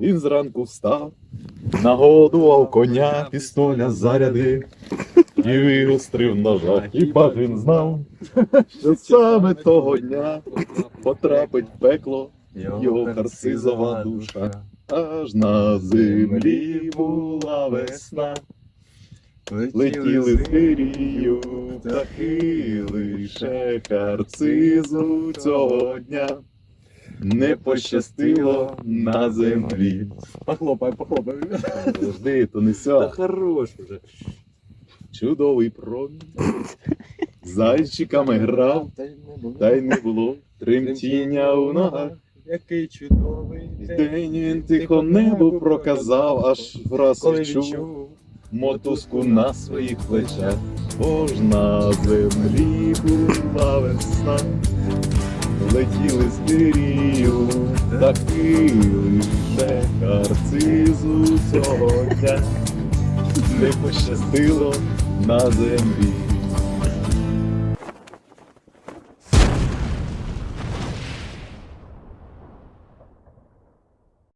Він зранку встав, нагодував коня, пістоля зарядив і вигострив ножа. Хіба ж він знав, що саме того дня потрапить в пекло його харцизова душа. Аж на землі була весна, летіли з гирію птахи, лише харцизу цього дня. Не пощастило на землі. Похлопай, похлопай. Завжди, то не Та ся. хорош уже. Чудовий промінь. Зайчиками грав, Та й не було. та й не було тремтіння у ногах. Який чудовий День він тихо небо проказав, аж враз коли відчув відчув. мотузку на своїх плечах. Бо ж на землі була весна, летіли з так таки лише харцизу сьогодні. Не пощастило на землі.